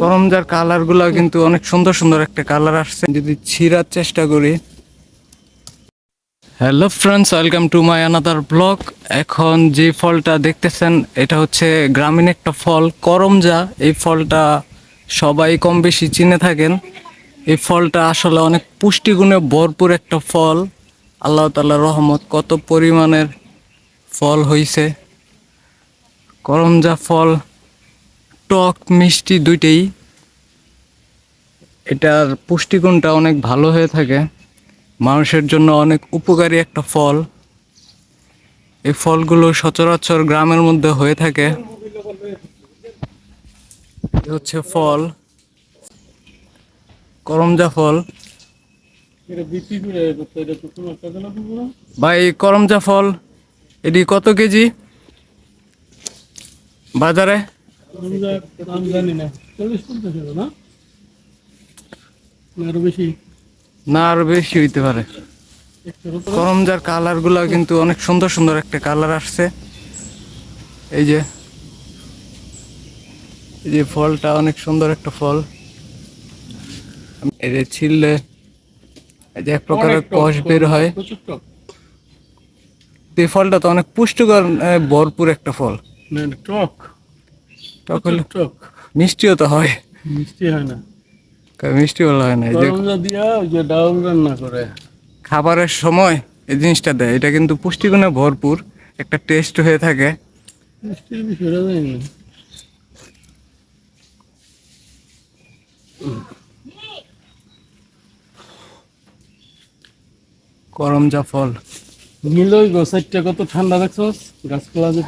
করমজার কালারগুলা কিন্তু অনেক সুন্দর সুন্দর একটা কালার আসছে। যদি ছিঁড়ার চেষ্টা করি। Hello friends, welcome to my another blog. এখন যে ফলটা দেখতেছেন, এটা হচ্ছে গ্রামীণ একটা ফল, করমজা। এই ফলটা সবাই কম বেশি চিনে থাকেন। এই ফলটা আসলে অনেক পুষ্টিগুণে ভরপুর একটা ফল। আল্লাহ তাআলার রহমত, কত পরিমাণের ফল হইছে। করমজা ফল টক মিষ্টি দুইটাই। এটার পুষ্টিগুণটা অনেক ভালো হয়ে থাকে। মানুষের জন্য অনেক উপকারী একটা ফল। এই ফলগুলো সচরাচর গ্রামের মধ্যে হয়ে থাকে। এ হচ্ছে ফল। করমজা ফল। ভাই করমজা ফল এটি কত কেজি? বাজারে? দাম জানি না চল্লিশ পঞ্চাশ না আরও বেশি না আরও বেশি হইতে পারে। করমজার কালারগুলা কিন্তু অনেক সুন্দর সুন্দর একটা কালার আসছে। এই যে এই যে ফলটা অনেক সুন্দর একটা ফল। এই যে ছিললে এই যে এক প্রকারের কষ বের হয়। এই ফলটা তো অনেক পুষ্টিকর ভরপুর একটা ফল। টক। টক মিষ্টিও তো হয়। মিষ্টি হয় না। মিষ্টি ভালো হয় না এই যে দিয়া ওই যে ডাউল রান্না করে। খাবারের সময় এই জিনিসটা দেয়। এটা কিন্তু পুষ্টিগুণে ভরপুর একটা টেস্ট হয়ে থাকে। করমজা ফল। নীলই গো সাইডটা কত ঠান্ডা দেখছস? গাছপালা যে